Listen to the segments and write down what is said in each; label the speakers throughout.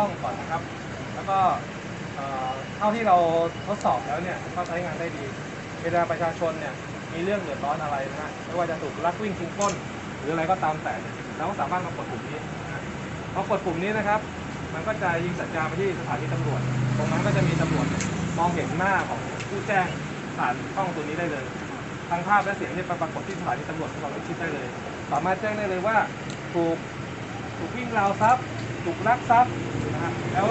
Speaker 1: ล้องก่อนนะครับ แล้วก็เท่าที่เราทดสอบแล้วเนี่ยก็ใช้งานได้ดี เวลาประชาชนเนี่ยมีเรื่องเดือดร้อนอะไรนะฮะไม่ว่าจะถูกลักวิ่งชิงป้น หรืออะไรก็ตามแต่เราก็สามารถมากดปุ่มนี้พอกดปุ่มนี้นะครับ มันก็จะยิงสัญญาณไปที่สถานีตำรวจ ตรงนั้นก็จะมีตำรวจมองเห็นหน้าของผู้แจ้งผ่านล้องตัวนี้ได้เลยทางภาพและเสียงเนี่ยปรากฏที่สถานีตำรวจของเราไชิดได้เลย สามารถแจ้งได้เลยว่าถูกถูกวิ่งราวทรัพย์ถูกลักทรัพย์ นะฮะแล้ว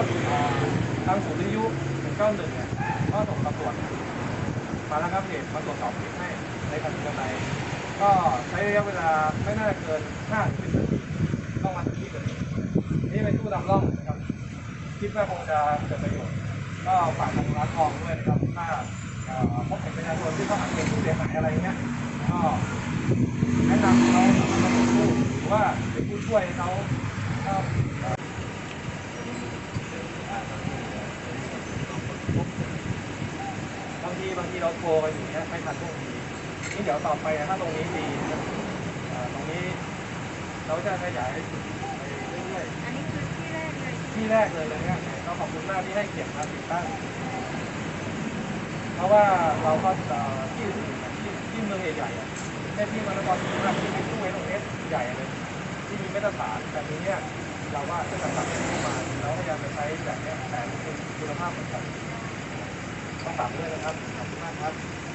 Speaker 1: ทางศูนย์วิทยุ191เนี่ยก็ส่งตำรวจมาแล้วครับเหตุมาตรวจสอบเหตุให้ในทันทีทันก็ใช้ระยะเวลาไม่น่าเกิน5ถึง10นาทีต้องมาที่เกิดเหตุนี่เป็นตู้ดำร่องนะครับคิดว่าคงจะเกิดประโยชน์ ก็ฝากทางร้านทองด้วยนะครับถ้าพบเห็นประชาชนที่เขาอาจเป็นผู้เสียหายอะไรเงี้ยก็แนะนำเขามาเป็นผู้หรือว่าเป็นผู้ช่วยเขาก็เอ่ อบางทีบางทีเราโทรกันอยู่เนี้ยไม่ทันท่วงทีนี่เดี๋ยวต่อไปนะถ้าตรงนี้ดีนะครับเอ่อตรงนี้เราจะขยายไปเรื่อยๆ
Speaker 2: อันนี้คือที่แรกเลย
Speaker 1: ที่แรกเลยเลยเนี่ยก็ขอบคุณมากที่ให้เกียรติมาติดตั้ง เพราะว่าเราก็เอ่อที่อื่นๆที่ที่เมืองใหญ่ๆอะแค่ที่มานครศรีธรรมราชที่มีตู้เวทตรงนี้ใหญ่เลย ที่มีมาตรฐานแบบนี้เนี่ยเราว่าจะตัดเข้ามาแล้วพยายามจะใช้แบบเนี้ยแต่คุณคุณภาพเหมือนกันต้อง ฝากด้วยนะครับขอบคุณมากครับ